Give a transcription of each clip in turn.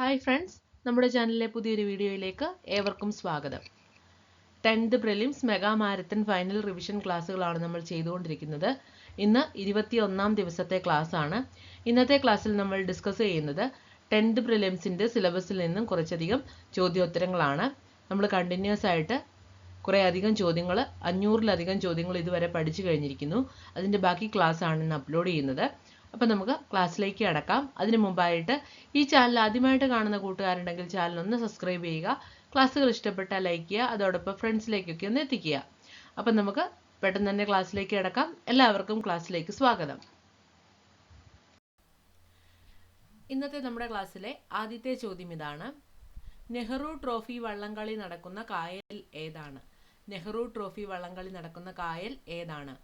Hi friends നമ്മുടെ ചാനലിലെ പുതിയൊരു വീഡിയോയിലേക്ക് ഏവർക്കും സ്വാഗതം. Tenth prelims mega marathon final revision ക്ലാസ്സുകളാണ് നമ്മൾ ചെയ്തുകൊണ്ടിരിക്കുന്നത്. ഇന്ന് ഇരുപത്തി ഒന്നാം ദിവസത്തെ ക്ലാസ് ആണ്. ഇന്നത്തെ ക്ലാസ്സിൽ നമ്മൾ ഡിസ്കസ് ചെയ്യുന്നത് ടെൻത്ത് പ്രിലിംസിന്റെ സിലബസിൽ നിന്നും കുറച്ചധികം ചോദ്യോത്തരങ്ങളാണ്. നമ്മൾ കണ്ടിന്യൂസ് ആയിട്ട് കുറേ അധികം ചോദ്യങ്ങൾ അഞ്ഞൂറിലധികം ചോദ്യങ്ങൾ ഇതുവരെ പഠിച്ചു കഴിഞ്ഞിരിക്കുന്നു. അതിന്റെ ബാക്കി ക്ലാസ് ആണ് ഇന്ന് അപ്ലോഡ് ചെയ്യുന്നത്. അപ്പോൾ നമുക്ക് ക്ലാസ്സിലേക്ക് അടക്കാം അതിനു മുമ്പായിട്ട് ഈ ചാനൽ ആദ്യമായിട്ട് കാണുന്ന കൂട്ടുകാരുണ്ടെങ്കിൽ ചാനൽ ഒന്ന് സബ്സ്ക്രൈബ് ചെയ്യുക. ക്ലാസ്സുകൾ ഇഷ്ടപ്പെട്ടാൽ ലൈക്ക് ചെയ്യുക. അതോടൊപ്പം ഫ്രണ്ട്സിലേക്കൊക്കെ ഒന്ന് എത്തിക്കുക. അപ്പം നമുക്ക് പെട്ടെന്ന് തന്നെ ക്ലാസ്സിലേക്ക് അടക്കാം എല്ലാവർക്കും ക്ലാസ്സിലേക്ക് സ്വാഗതം. ഇന്നത്തെ നമ്മുടെ ക്ലാസ്സിലെ ആദ്യത്തെ ചോദ്യം ഇതാണ്. നെഹ്റു ട്രോഫി വള്ളംകളി നടക്കുന്ന കായൽ ഏതാണ്? നെഹ്റു ട്രോഫി വള്ളംകളി നടക്കുന്ന കായൽ ഏതാണ്?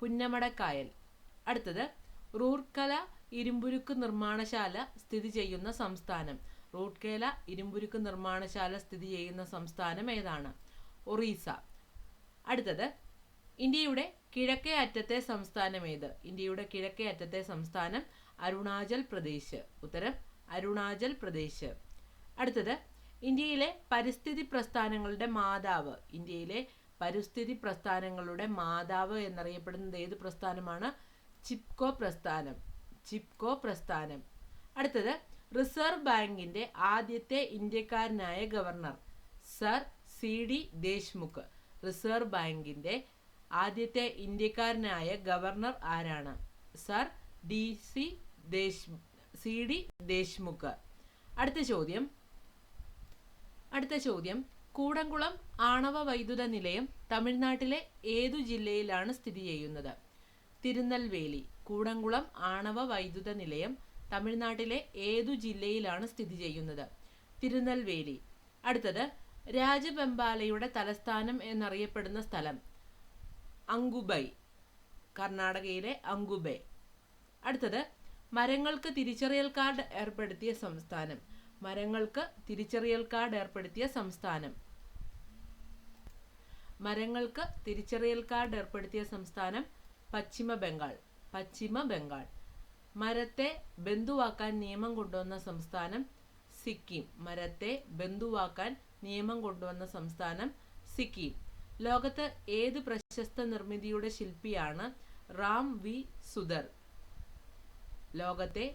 പുന്നമടക്കായൽ. അടുത്തത് റൂർക്കല ഇരുമ്പുരുക്ക് നിർമ്മാണശാല സ്ഥിതി ചെയ്യുന്ന സംസ്ഥാനം. റൂർക്കേല ഇരുമ്പുരുക്ക് നിർമ്മാണശാല സ്ഥിതി ചെയ്യുന്ന സംസ്ഥാനം ഏതാണ്? ഒറീസ. അടുത്തത് ഇന്ത്യയുടെ കിഴക്കേ അറ്റത്തെ സംസ്ഥാനം ഏത്? ഇന്ത്യയുടെ കിഴക്കേ അറ്റത്തെ സംസ്ഥാനം അരുണാചൽ പ്രദേശ്. ഉത്തരം അരുണാചൽ പ്രദേശ്. അടുത്തത് ഇന്ത്യയിലെ പരിസ്ഥിതി പ്രസ്ഥാനങ്ങളുടെ മാതാവ്. ഇന്ത്യയിലെ പരിസ്ഥിതി പ്രസ്ഥാനങ്ങളുടെ മാതാവ് എന്നറിയപ്പെടുന്നത് ഏത് പ്രസ്ഥാനമാണ്? ചിപ്കോ പ്രസ്ഥാനം ചിപ്കോ പ്രസ്ഥാനം. അടുത്തത് റിസർവ് ബാങ്കിന്റെ ആദ്യത്തെ ഇന്ത്യക്കാരനായ governor sir C D Deshmukh. Reserve ബാങ്കിന്റെ ആദ്യത്തെ ഇന്ത്യക്കാരനായ ഗവർണർ ആരാണ്? Sir D C Desh C D Deshmukh. അടുത്ത ചോദ്യം. അടുത്ത ചോദ്യം. കൂടംകുളം ആണവ വൈദ്യുത നിലയം തമിഴ്നാട്ടിലെ ഏതു ജില്ലയിലാണ് സ്ഥിതി ചെയ്യുന്നത്? തിരുനെൽവേലി കൂടംകുളം ആണവ വൈദ്യുത നിലയം തമിഴ്നാട്ടിലെ ഏതു ജില്ലയിലാണ് സ്ഥിതി ചെയ്യുന്നത്? തിരുനെൽവേലി. അടുത്തത് രാജബെമ്പാലയുടെ തലസ്ഥാനം എന്നറിയപ്പെടുന്ന സ്ഥലം അങ്കുബൈ കർണാടകയിലെ അങ്കുബൈ. അടുത്തത് മരങ്ങൾക്ക് തിരിച്ചറിയൽ കാർഡ് ഏർപ്പെടുത്തിയ സംസ്ഥാനം മരങ്ങൾക്ക് തിരിച്ചറിയൽ കാർഡ് ഏർപ്പെടുത്തിയ സംസ്ഥാനം. മരങ്ങൾക്ക് തിരിച്ചറിയൽ കാർഡ് ഏർപ്പെടുത്തിയ സംസ്ഥാനം പശ്ചിമ ബംഗാൾ പശ്ചിമ ബംഗാൾ. മരത്തെ ബന്ധുവാക്കാൻ നിയമം കൊണ്ടുവന്ന സംസ്ഥാനം സിക്കിം. മരത്തെ ബന്ധുവാക്കാൻ നിയമം കൊണ്ടുവന്ന സംസ്ഥാനം സിക്കിം. ലോകത്ത് ഏത് പ്രശസ്ത നിർമ്മിതിയുടെ ശില്പിയാണ് റാം വി. സുധർ? ലോകത്തെ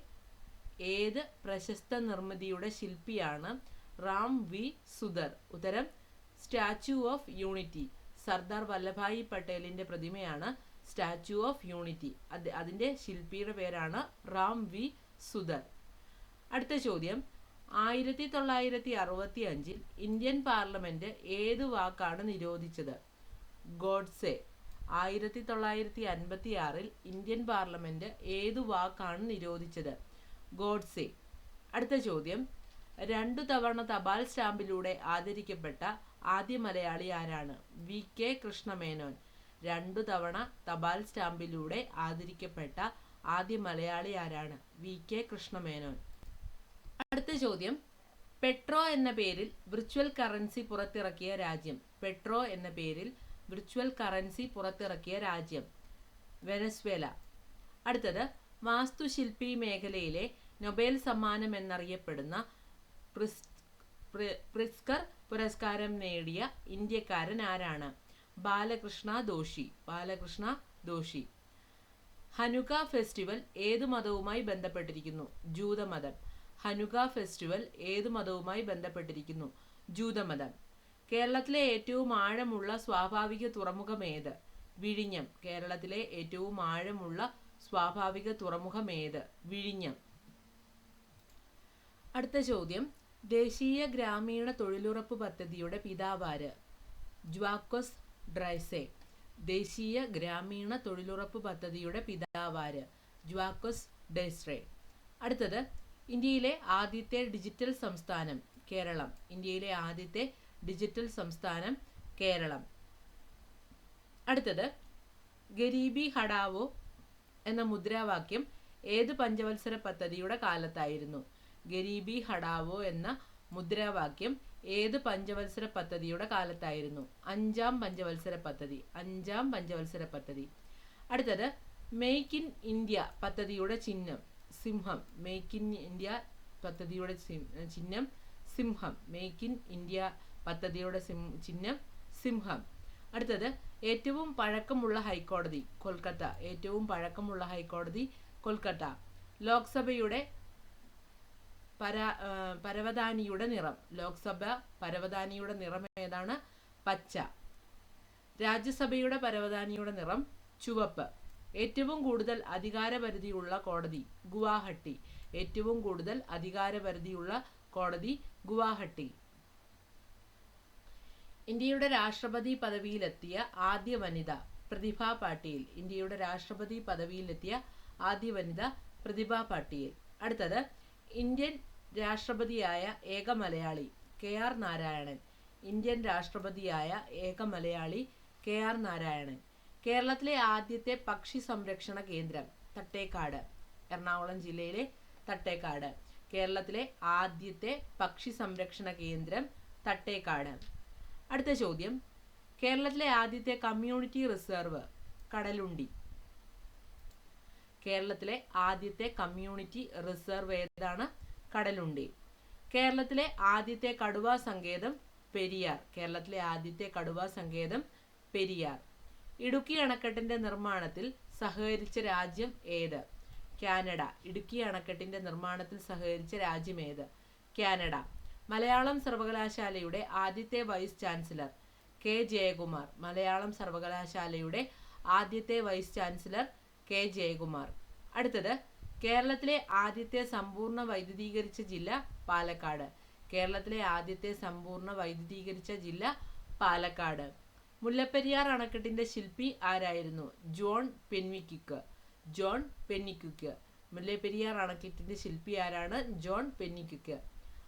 ഏത് പ്രശസ്ത നിർമ്മിതിയുടെ ശില്പിയാണ് റാം വി. സുധർ? ഉത്തരം statue of unity. Sardar Vallabhbhai പട്ടേലിന്റെ പ്രതിമയാണ് സ്റ്റാച്യു ഓഫ് യൂണിറ്റി അത് അതിന്റെ ശില്പിയുടെ പേരാണ് റാം വി. സുധർ അടുത്ത ചോദ്യം. ആയിരത്തി തൊള്ളായിരത്തി അറുപത്തി അഞ്ചിൽ ഇന്ത്യൻ പാർലമെന്റ് ഏത് വാക്കാണ് നിരോധിച്ചത്? ഗോഡ്സെ. ആയിരത്തി തൊള്ളായിരത്തി അൻപത്തി ആറിൽ ഇന്ത്യൻ പാർലമെന്റ് ഏത് വാക്കാണ് നിരോധിച്ചത്? ഗോഡ്സെ. അടുത്ത ചോദ്യം. രണ്ടു തവണ തപാൽ സ്റ്റാമ്പിലൂടെ ആദരിക്കപ്പെട്ട ആദ്യ മലയാളി ആരാണ്? വി. കെ. കൃഷ്ണമേനോൻ. രണ്ടു തവണ തപാൽ സ്റ്റാമ്പിലൂടെ ആദരിക്കപ്പെട്ട ആദ്യ മലയാളി ആരാണ്? വി. കെ. കൃഷ്ണമേനോൻ. അടുത്ത ചോദ്യം. പെട്രോ എന്ന പേരിൽ വിർച്വൽ കറൻസി പുറത്തിറക്കിയ രാജ്യം. പെട്രോ എന്ന പേരിൽ വിർച്വൽ കറൻസി പുറത്തിറക്കിയ രാജ്യം. വെനസ്വേല. അടുത്തത്. വാസ്തുശില്പി മേഖലയിലെ നൊബേൽ സമ്മാനം എന്നറിയപ്പെടുന്ന പ്രിസ്കർ പുരസ്കാരം നേടിയ ഇന്ത്യക്കാരൻ ആരാണ്? ബാലകൃഷ്ണ ദോഷി ബാലകൃഷ്ണ ദോഷി. ഹനുക ഫെസ്റ്റിവൽ ഏത് മതവുമായി ബന്ധപ്പെട്ടിരിക്കുന്നു? ജൂതമതം. ഹനുക ഫെസ്റ്റിവൽ ഏത് മതവുമായി ബന്ധപ്പെട്ടിരിക്കുന്നു? ജൂതമതം. കേരളത്തിലെ ഏറ്റവും ആഴമുള്ള സ്വാഭാവിക തുറമുഖം ഏത്? വിഴിഞ്ഞം. കേരളത്തിലെ ഏറ്റവും ആഴമുള്ള സ്വാഭാവിക തുറമുഖം ഏത്? വിഴിഞ്ഞം. അടുത്ത ചോദ്യം. ദേശീയ ഗ്രാമീണ തൊഴിലുറപ്പ് പദ്ധതിയുടെ പിതാവാര് ജ്വാക്കോസ് ഡ്രൈസെ ദേശീയ ഗ്രാമീണ തൊഴിലുറപ്പ് പദ്ധതിയുടെ പിതാവാര് ജ്വാക്കോസ് ഡെസ്ട്രേ. അടുത്തത് ഇന്ത്യയിലെ ആദ്യത്തെ ഡിജിറ്റൽ സംസ്ഥാനം കേരളം. ഇന്ത്യയിലെ ആദ്യത്തെ ഡിജിറ്റൽ സംസ്ഥാനം കേരളം. അടുത്തത് ഗരീബി ഹടാവോ എന്ന മുദ്രാവാക്യം ഏത് പഞ്ചവത്സര പദ്ധതിയുടെ കാലത്തായിരുന്നു? ഗരീബി ഹടാവോ എന്ന മുദ്രാവാക്യം ഏത് പഞ്ചവത്സര പദ്ധതിയുടെ കാലത്തായിരുന്നു? അഞ്ചാം പഞ്ചവത്സര പദ്ധതി അഞ്ചാം പഞ്ചവത്സര പദ്ധതി. അടുത്തത് മെയ്ക്ക് ഇൻ ഇന്ത്യ പദ്ധതിയുടെ ചിഹ്നം സിംഹം. മെയ്ക്ക് ഇൻ ഇന്ത്യ പദ്ധതിയുടെ ചിഹ്നം സിംഹം. മേക്ക് ഇൻ ഇന്ത്യ പദ്ധതിയുടെ ചിഹ്നം സിംഹം. അടുത്തത് ഏറ്റവും പഴക്കമുള്ള ഹൈക്കോടതി കൊൽക്കത്ത. ഏറ്റവും പഴക്കമുള്ള ഹൈക്കോടതി കൊൽക്കത്ത. ലോക്സഭയുടെ പര പരവതാനിയുടെ നിറം. ലോക്സഭ പരവതാനിയുടെ നിറം ഏതാണ്? പച്ച. രാജ്യസഭയുടെ പരവതാനിയുടെ നിറം ചുവപ്പ്. ഏറ്റവും കൂടുതൽ അധികാരപരിധിയുള്ള കോടതി ഗുവാഹട്ടി. ഏറ്റവും കൂടുതൽ അധികാരപരിധിയുള്ള കോടതി ഗുവാഹട്ടി. ഇന്ത്യയുടെ രാഷ്ട്രപതി പദവിയിലെത്തിയ ആദ്യ വനിത പ്രതിഭ പാട്ടീൽ. ഇന്ത്യയുടെ രാഷ്ട്രപതി പദവിയിലെത്തിയ ആദ്യ വനിത പ്രതിഭ പാട്ടീൽ. അടുത്തത് ഇന്ത്യൻ രാഷ്ട്രപതിയായ ഏക Malayali K R Narayanan. Indian രാഷ്ട്രപതിയായ ഏക മലയാളി കെ ആർ നാരായണൻ. കേരളത്തിലെ ആദ്യത്തെ പക്ഷി സംരക്ഷണ കേന്ദ്രം തട്ടേക്കാട് എറണാകുളം ജില്ലയിലെ തട്ടേക്കാട്. കേരളത്തിലെ ആദ്യത്തെ പക്ഷി സംരക്ഷണ കേന്ദ്രം തട്ടേക്കാട്. അടുത്ത ചോദ്യം. കേരളത്തിലെ ആദ്യത്തെ കമ്മ്യൂണിറ്റി റിസർവ് കടലുണ്ടി. കേരളത്തിലെ ആദ്യത്തെ കമ്മ്യൂണിറ്റി റിസർവ് ഏതാണ്? കടലുണ്ടി. കേരളത്തിലെ ആദ്യത്തെ കടുവാ സങ്കേതം പെരിയാർ. കേരളത്തിലെ ആദ്യത്തെ കടുവാ സങ്കേതം പെരിയാർ. ഇടുക്കി അണക്കെട്ടിന്റെ നിർമ്മാണത്തിൽ സഹകരിച്ച രാജ്യം ഏത്? കാനഡ. ഇടുക്കി അണക്കെട്ടിന്റെ നിർമ്മാണത്തിൽ സഹകരിച്ച രാജ്യം ഏത്? കാനഡ. മലയാളം സർവകലാശാലയുടെ ആദ്യത്തെ vice chancellor K Jayakumar. Malayalam സർവകലാശാലയുടെ ആദ്യത്തെ വൈസ് ചാൻസലർ കെ ജയകുമാർ. അടുത്തത് കേരളത്തിലെ ആദ്യത്തെ സമ്പൂർണ വൈദ്യുതീകരിച്ച ജില്ല പാലക്കാട്. കേരളത്തിലെ ആദ്യത്തെ സമ്പൂർണ വൈദ്യുതീകരിച്ച ജില്ല പാലക്കാട്. മുല്ലപ്പെരിയാർ അണക്കെട്ടിന്റെ ശില്പി ആരായിരുന്നു? ജോൺ പെൻവിക്കിക്ക് ജോൺ പെന്നിക്കുക്ക് മുല്ലപ്പെരിയാർ അണക്കെട്ടിന്റെ ശില്പി ആരാണ്? ജോൺ പെന്നിക്കുക്ക്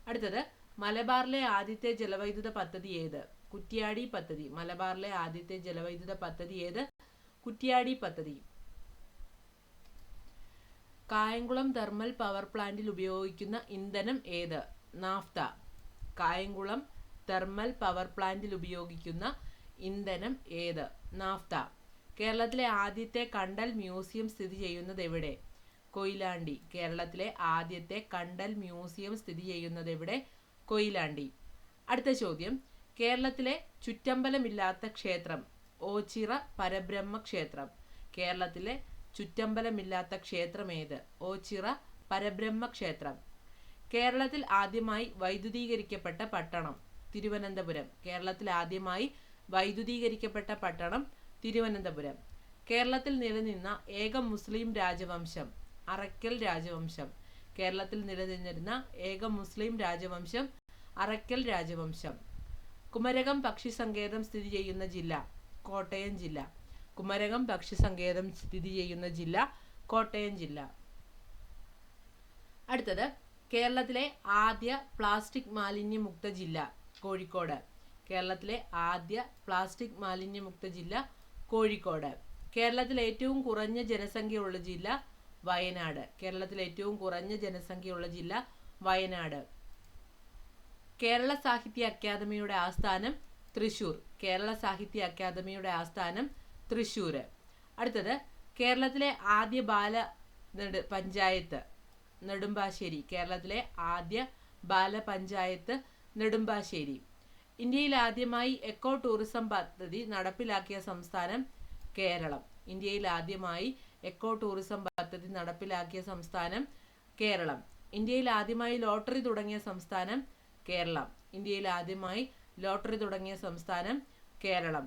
അടുത്തത് മലബാറിലെ ആദ്യത്തെ ജലവൈദ്യുത പദ്ധതി ഏത്? കുറ്റിയാടി പദ്ധതി. മലബാറിലെ ആദ്യത്തെ ജലവൈദ്യുത പദ്ധതി ഏത്? കുറ്റിയാടി പദ്ധതി. കായംകുളം തെർമൽ പവർ പ്ലാന്റിൽ ഉപയോഗിക്കുന്ന ഇന്ധനം ഏത്? നാഫ്ത. കായംകുളം തെർമൽ പവർ പ്ലാന്റിൽ ഉപയോഗിക്കുന്ന ഇന്ധനം ഏത്? നാഫ്ത. കേരളത്തിലെ ആദ്യത്തെ കണ്ടൽ മ്യൂസിയം സ്ഥിതി ചെയ്യുന്നത് എവിടെ? കൊയിലാണ്ടി. കേരളത്തിലെ ആദ്യത്തെ കണ്ടൽ മ്യൂസിയം സ്ഥിതി ചെയ്യുന്നത് എവിടെ? കൊയിലാണ്ടി. അടുത്ത ചോദ്യം. കേരളത്തിലെ ചുറ്റമ്പലമില്ലാത്ത ക്ഷേത്രം. ഓച്ചിറ പരബ്രഹ്മ ക്ഷേത്രം കേരളത്തിലെ ചുറ്റമ്പലമില്ലാത്ത ക്ഷേത്രമേത്? ഓച്ചിറ പരബ്രഹ്മ ക്ഷേത്രം കേരളത്തിൽ ആദ്യമായി വൈദ്യുതീകരിക്കപ്പെട്ട പട്ടണം തിരുവനന്തപുരം. കേരളത്തിൽ ആദ്യമായി വൈദ്യുതീകരിക്കപ്പെട്ട പട്ടണം തിരുവനന്തപുരം. കേരളത്തിൽ നിലനിന്ന ഏക മുസ്ലിം രാജവംശം അറക്കൽ രാജവംശം. കേരളത്തിൽ നിലനിന്നിരുന്ന ഏക മുസ്ലിം രാജവംശം അറക്കൽ രാജവംശം. കുമരകം പക്ഷി സങ്കേതം സ്ഥിതി ചെയ്യുന്ന ജില്ല കോട്ടയം ജില്ല. കുമരകം പക്ഷി സങ്കേതം സ്ഥിതി ചെയ്യുന്ന ജില്ല കോട്ടയം ജില്ല. അടുത്തത് കേരളത്തിലെ ആദ്യ പ്ലാസ്റ്റിക് മാലിന്യമുക്ത ജില്ല കോഴിക്കോട്. കേരളത്തിലെ ആദ്യ പ്ലാസ്റ്റിക് മാലിന്യമുക്ത ജില്ല കോഴിക്കോട്. കേരളത്തിൽ ഏറ്റവും കുറഞ്ഞ ജനസംഖ്യയുള്ള ജില്ല വയനാട്. കേരളത്തിൽ ഏറ്റവും കുറഞ്ഞ ജനസംഖ്യയുള്ള ജില്ല വയനാട്. കേരള സാഹിത്യ അക്കാദമിയുടെ ആസ്ഥാനം തൃശൂർ. കേരള സാഹിത്യ അക്കാദമിയുടെ ആസ്ഥാനം തൃശൂർ അടുത്തത് കേരളത്തിലെ ആദ്യ ബാല നെടു പഞ്ചായത്ത് നെടുമ്പാശ്ശേരി. കേരളത്തിലെ ആദ്യ ബാല പഞ്ചായത്ത് നെടുമ്പാശ്ശേരി. ഇന്ത്യയിൽ ആദ്യമായി എക്കോ ടൂറിസം പദ്ധതി നടപ്പിലാക്കിയ സംസ്ഥാനം കേരളം. ഇന്ത്യയിൽ ആദ്യമായി എക്കോ ടൂറിസം പദ്ധതി നടപ്പിലാക്കിയ സംസ്ഥാനം കേരളം. ഇന്ത്യയിൽ ആദ്യമായി ലോട്ടറി തുടങ്ങിയ സംസ്ഥാനം കേരളം. ഇന്ത്യയിൽ ആദ്യമായി ലോട്ടറി തുടങ്ങിയ സംസ്ഥാനം കേരളം.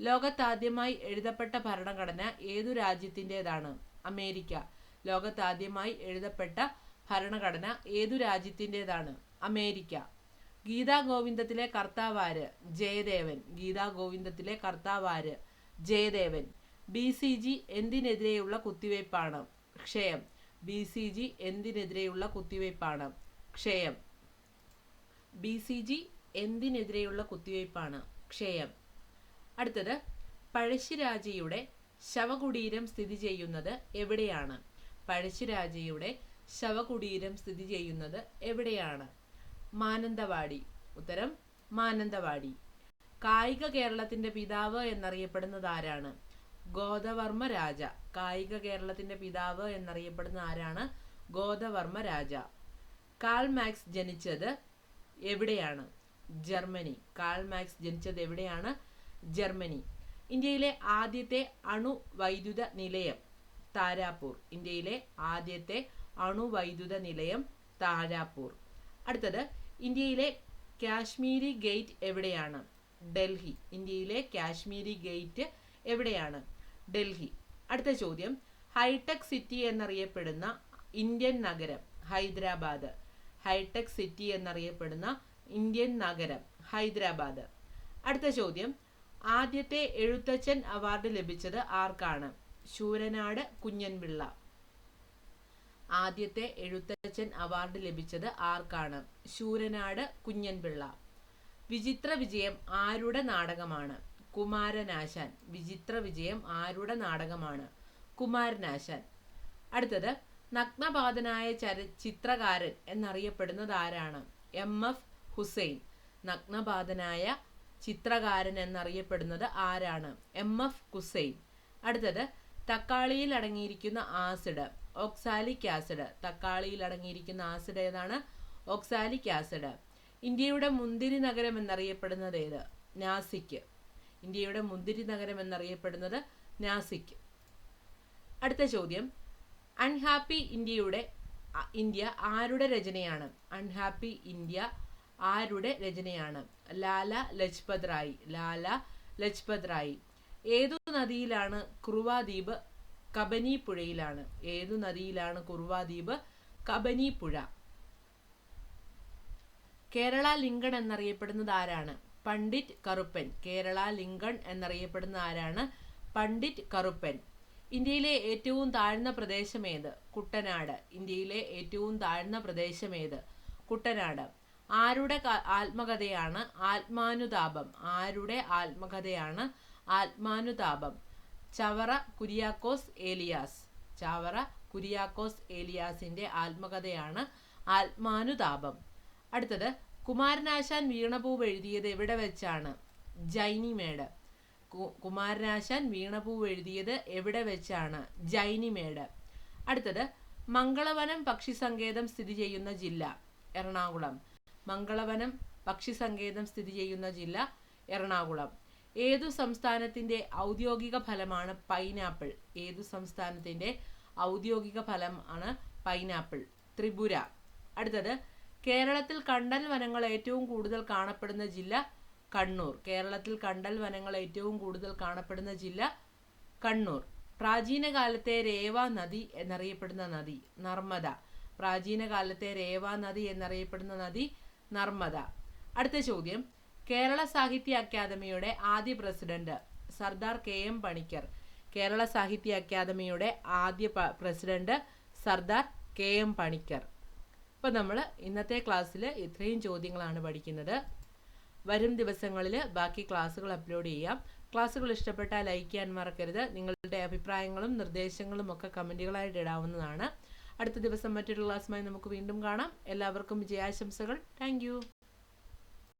ലോകത്താദ്യമായി എഴുതപ്പെട്ട ഭരണഘടന ഏതു രാജ്യത്തിന്റെതാണ്? അമേരിക്ക. ലോകത്താദ്യമായി എഴുതപ്പെട്ട ഭരണഘടന ഏതു രാജ്യത്തിന്റെതാണ്? അമേരിക്ക. ഗീതാ ഗോവിന്ദത്തിലെ കർത്താവാര് ജയദേവൻ. ഗീതാ ഗോവിന്ദത്തിലെ കർത്താവാര് ജയദേവൻ. ബി സി ജി എന്തിനെതിരെയുള്ള കുത്തിവയ്പ്പാണ്? ക്ഷയം. ബി സി ജി എന്തിനെതിരെയുള്ള കുത്തിവയ്പ്പാണ്? ക്ഷയം. ബി സി ജി എന്തിനെതിരെയുള്ള കുത്തിവയ്പ്പാണ്? ക്ഷയം. അടുത്തത് പഴശ്ശിരാജയുടെ ശവകുടീരം സ്ഥിതി ചെയ്യുന്നത് എവിടെയാണ്? പഴശ്ശിരാജയുടെ ശവകുടീരം സ്ഥിതി ചെയ്യുന്നത് എവിടെയാണ്? മാനന്തവാടി. ഉത്തരം മാനന്തവാടി. കായിക കേരളത്തിന്റെ പിതാവ് എന്നറിയപ്പെടുന്നത് ആരാണ്? ഗോദവർമ്മ രാജ. കായിക കേരളത്തിന്റെ പിതാവ് എന്നറിയപ്പെടുന്ന ആരാണ്? ഗോദവർമ്മ രാജ. കാൾ മാക്സ് ജനിച്ചത് എവിടെയാണ്? ജർമ്മനി. കാൾ മാക്സ് ജനിച്ചത് എവിടെയാണ്? ജർമ്മനി. ഇന്ത്യയിലെ ആദ്യത്തെ അണുവൈദ്യുത നിലയം താരാപൂർ. ഇന്ത്യയിലെ ആദ്യത്തെ അണുവൈദ്യുത നിലയം താരാപൂർ. അടുത്തത് ഇന്ത്യയിലെ കാശ്മീരി ഗേറ്റ് എവിടെയാണ്? ഡൽഹി. ഇന്ത്യയിലെ കാശ്മീരി ഗേറ്റ് എവിടെയാണ്? ഡൽഹി. അടുത്ത ചോദ്യം ഹൈടെക് സിറ്റി എന്നറിയപ്പെടുന്ന ഇന്ത്യൻ നഗരം ഹൈദരാബാദ്. ഹൈടെക് സിറ്റി എന്നറിയപ്പെടുന്ന ഇന്ത്യൻ നഗരം ഹൈദരാബാദ്. അടുത്ത ചോദ്യം ആദ്യത്തെ എഴുത്തച്ഛൻ അവാർഡ് ലഭിച്ചത് ആർക്കാണ്? ശൂരനാട് കുഞ്ഞൻപിള്ള. ആദ്യത്തെ എഴുത്തച്ഛൻ അവാർഡ് ലഭിച്ചത് ആർക്കാണ്? ശൂരനാട് കുഞ്ഞൻപിള്ള. വിചിത്ര വിജയം ആരുടെ നാടകമാണ്? കുമാരനാശാൻ. വിചിത്ര വിജയം ആരുടെ നാടകമാണ്? കുമാരനാശാൻ. അടുത്തത് നഗ്നപാതനായ ചര ചിത്രകാരൻ എന്നറിയപ്പെടുന്നത് ആരാണ്? എം. എഫ്. ഹുസൈൻ. നഗ്നപാതനായ ചിത്രകാരൻ എന്നറിയപ്പെടുന്നത് ആരാണ്? എം. എഫ്. കുസൈൻ. അടുത്തത് തക്കാളിയിൽ അടങ്ങിയിരിക്കുന്ന ആസിഡ്. Oxalic acid. തക്കാളിയിൽ അടങ്ങിയിരിക്കുന്ന ആസിഡ് ഏതാണ്? Oxalic acid. ഇന്ത്യയുടെ മുന്തിരി നഗരം എന്നറിയപ്പെടുന്നത് ഏത്? നാസിക്. ഇന്ത്യയുടെ മുന്തിരി നഗരം എന്നറിയപ്പെടുന്നത് നാസിക്. അടുത്ത ചോദ്യം. അൺഹാപ്പി ഇന്ത്യയുടെ ഇന്ത്യ ആരുടെ രചനയാണ്? അൺഹാപ്പി ഇന്ത്യ ആരുടെ രചനയാണ്? ലാല ലജ്പത് റായ്. ലാല ലജ്പത് റായ്. ഏതു നദിയിലാണ് കുറുവാദ്വീപ് കബനിപ്പുഴയിലാണ് കബനി പുഴയിലാണ്? ഏതു നദിയിലാണ് കുറുവാദ്വീപ് കബനിപ്പുഴ കബനി പുഴ? കേരള ലിങ്കൺ എന്നറിയപ്പെടുന്നത് ആരാണ്? പണ്ഡിറ്റ് കറുപ്പൻ. കേരള ലിങ്കൺ എന്നറിയപ്പെടുന്ന ആരാണ്? പണ്ഡിറ്റ് കറുപ്പൻ. ഇന്ത്യയിലെ ഏറ്റവും താഴ്ന്ന പ്രദേശമേത് കുട്ടനാട്. ഇന്ത്യയിലെ ഏറ്റവും താഴ്ന്ന പ്രദേശമേത് കുട്ടനാട്. ആരുടെ ആത്മകഥയാണ്? ആത്മാനുതാപം. ആരുടെ ആത്മകഥയാണ്? ആത്മാനുതാപം. ചവറ കുര്യാക്കോസ് ഏലിയാസ്. ചവറ കുര്യാക്കോസ് ഏലിയാസിന്റെ ആത്മകഥയാണ് ആത്മാനുതാപം. അടുത്തത് കുമാരനാശാൻ വീണപൂവ് എഴുതിയത് എവിടെ വെച്ചാണ്? ജൈനിമേട് കുമാരനാശാൻ വീണപൂവ് എഴുതിയത് എവിടെ വെച്ചാണ്? ജൈനിമേട് അടുത്തത് മംഗളവനം പക്ഷി സങ്കേതം സ്ഥിതി ചെയ്യുന്ന ജില്ല എറണാകുളം. മംഗളവനം പക്ഷി സങ്കേതം സ്ഥിതി ചെയ്യുന്ന ജില്ല എറണാകുളം. ഏതു സംസ്ഥാനത്തിന്റെ ഔദ്യോഗിക ഫലമാണ് പൈനാപ്പിൾ? ഏതു സംസ്ഥാനത്തിന്റെ ഔദ്യോഗിക ഫലം ആണ് പൈനാപ്പിൾ? ത്രിപുര. അടുത്തത് കേരളത്തിൽ കണ്ടൽ വനങ്ങൾ ഏറ്റവും കൂടുതൽ കാണപ്പെടുന്ന ജില്ല കണ്ണൂർ. കേരളത്തിൽ കണ്ടൽ വനങ്ങൾ ഏറ്റവും കൂടുതൽ കാണപ്പെടുന്ന ജില്ല കണ്ണൂർ. പ്രാചീന കാലത്തെ രേവ നദി എന്നറിയപ്പെടുന്ന നദി നർമ്മദ. പ്രാചീന കാലത്തെ രേവ നദി എന്നറിയപ്പെടുന്ന നദി നർമ്മദ. അടുത്ത ചോദ്യം. കേരള സാഹിത്യ അക്കാദമിയുടെ ആദ്യ president Sardar K M Panikkar. Kerala Sahitya അക്കാദമിയുടെ ആദ്യ president Sardar K M Panikkar. അപ്പോൾ നമ്മൾ ഇന്നത്തെ ക്ലാസ്സിൽ ഇത്രയും ചോദ്യങ്ങളാണ് പഠിക്കുന്നത്. വരും ദിവസങ്ങളിൽ ബാക്കി ക്ലാസ്സുകൾ അപ്ലോഡ് ചെയ്യാം. ക്ലാസ്സുകൾ ഇഷ്ടപ്പെട്ടാൽ ലൈക്ക് ചെയ്യാൻ മറക്കരുത്. നിങ്ങളുടെ അഭിപ്രായങ്ങളും നിർദ്ദേശങ്ങളും ഒക്കെ കമന്റുകളായിട്ട് ഇടാവുന്നതാണ്. അടുത്ത ദിവസം മറ്റൊരു ക്ലാസ്സുമായി നമുക്ക് വീണ്ടും കാണാം. എല്ലാവർക്കും വിജയാശംസകൾ. താങ്ക്